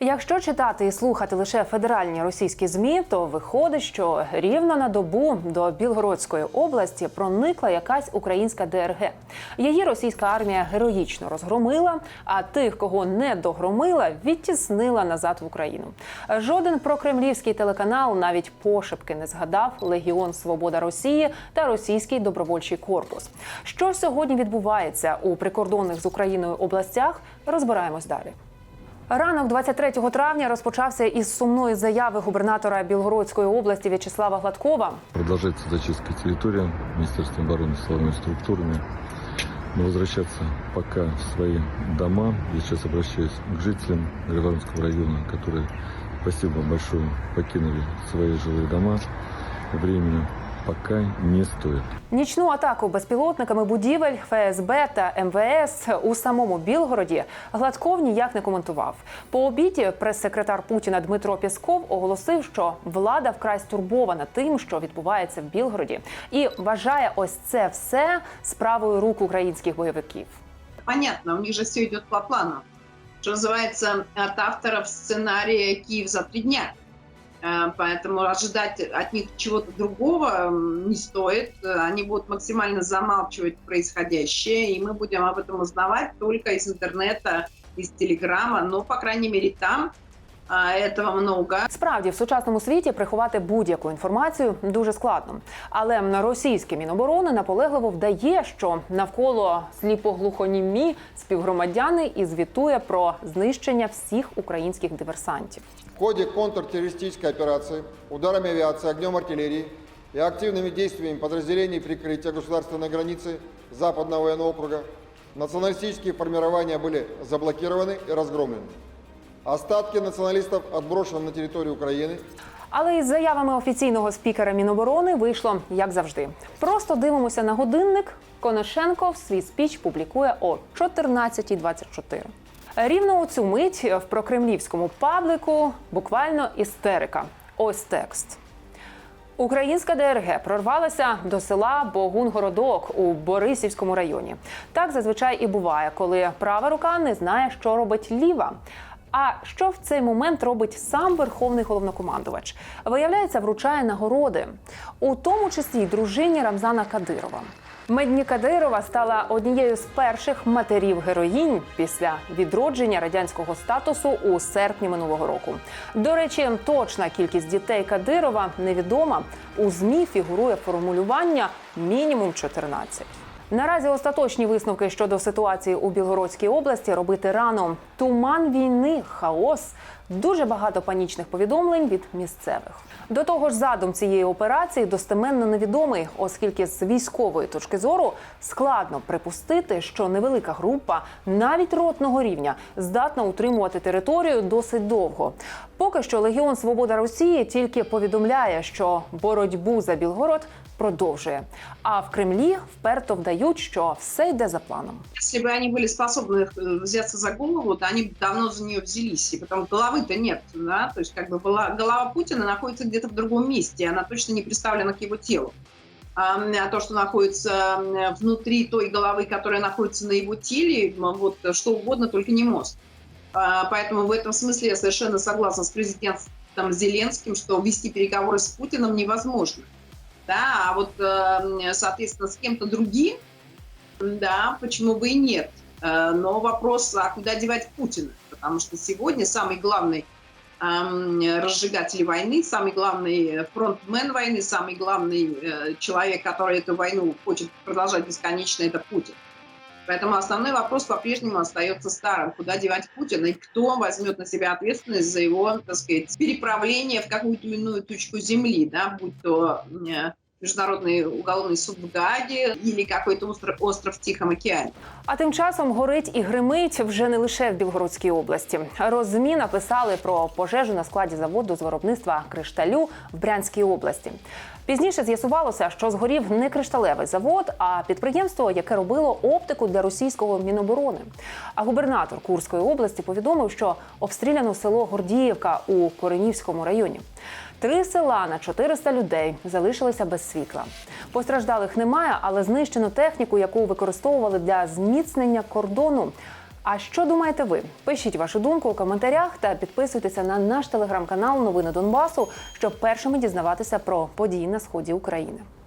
Якщо читати і слухати лише федеральні російські змі, то виходить, що рівно на добу до Білгородської області проникла якась українська ДРГ. Її російська армія героїчно розгромила, а тих, кого не догромила, відтіснила назад в Україну. Жоден прокремлівський телеканал навіть пошепки не згадав Легіон Свобода Росії та російський добровольчий корпус. Що сьогодні відбувається у прикордонних з Україною областях, розбираємось далі. Ранок 23 травня розпочався із сумної заяви губернатора Білгородської області В'ячеслава Гладкова. Продолжается зачистка территории Министерством обороны силовыми структурами. Но возвращаться пока в свои дома. Я сейчас обращаюсь к жителям Григоровского района, которые, спасибо большое, покинули свои жилые дома. Временно пока не стоит. Нічну атаку безпілотниками будівель ФСБ та МВС у самому Білгороді Гладков ніяк не коментував. По обіді прес-секретар Путіна Дмитро Пєсков оголосив, що влада вкрай стурбована тим, що відбувається в Білгороді, і вважає ось це все справою рук українських бойовиків. понятно, у них же все идет по плану. Что называется, от авторов сценария «Киев за три дня». Э, Поэтому ожидать от них чего-то другого не стоит. Они будут максимально замалчивать происходящее, и мы будем об этом узнавать только из интернета, из телеграма, но, по крайней мере, там этого много. Справді в сучасному світі приховати будь-яку інформацію дуже складно. Але на російське міноборони наполегливо вдає, що навколо сліпоглухонімі співгромадяни і звітує про знищення всіх українських диверсантів. В ходе контртеррористической операции ударами авиации, огнем артиллерии и активными действиями подразделений прикрытия государственной границы Западного военного округа националистические формирования были заблокированы и разгромлены. Остатки националистов отброшены на территорию Украины. Але із заявами офіційного спікера Міноборони вийшло як завжди. Просто дивимося на годинник. Коношенко в свій спіч публікує о 14.24. Рівно у цю мить в прокремлівському паблику буквально істерика. Ось текст. Українська ДРГ прорвалася до села Богун-Городок у Борисівському районі. Так зазвичай і буває, коли права рука не знає, що робить ліва. А що в цей момент робить сам верховний головнокомандувач? Виявляється, вручає нагороди, у тому числі й дружині Рамзана Кадирова. Медні Кадирова стала однією з перших матерів героїнь після відродження радянського статусу у серпні минулого року. До речі, точна кількість дітей Кадирова невідома. У змі фігурує формулювання мінімум 14. Наразі остаточні висновки щодо ситуації у Білгородській області робити рано. Туман війни, хаос, дуже багато панічних повідомлень від місцевих. До того ж, задум цієї операції достеменно невідомий, оскільки з військової точки зору складно припустити, що невелика група, навіть ротного рівня, здатна утримувати територію досить довго. Поки що Легіон Свобода Росії тільки повідомляє, що боротьбу за Білгород продовжує. А в Кремлі вперто вдають, що все йде за планом. Если бы они были способны э, взяться за голову, то они бы давно за нее взялись. И потом головы-то нет, да, то есть как бы была, голова Путина находится где-то в другом месте, она точно не представлена к его телу. А то, что находится внутри той головы, которая находится на его теле, вот э, что угодно, только не мозг. А, Поэтому в этом смысле я совершенно согласна с президентом Зеленским, что вести переговоры с Путиным невозможно. Да, а вот, э, соответственно, с кем-то другим, да, почему бы и нет. Э, Но вопрос, а куда девать Путина? Потому что сегодня самый главный эм, разжигатель войны, самый главный фронтмен войны, самый главный э, человек, который эту войну хочет продолжать бесконечно, это Путин. Поэтому основной вопрос по-прежнему остается старым. Куда девать Путина и кто возьмет на себя ответственность за его, так сказать, переправление в какую-то иную точку земли, да, будь то э, Международный уголовный суд в Гааге или какой-то остров, остров в Тихом океане. А тим часом горить і гримить вже не лише в Білгородській області. Розмі написали про пожежу на складі заводу з виробництва кришталю в Брянській області. Пізніше з'ясувалося, що згорів не кришталевий завод, а підприємство, яке робило оптику для російського міноборони. А губернатор Курської області повідомив, що обстріляно село Гордіївка у Коренівському районі. Три села на 400 людей залишилися без світла. Постраждалих немає, але знищено техніку, яку використовували для зміцнення кордону. А що думаєте ви? Пишіть вашу думку у коментарях та підписуйтеся на наш телеграм-канал Новини Донбасу, щоб першими дізнаватися про події на сході України.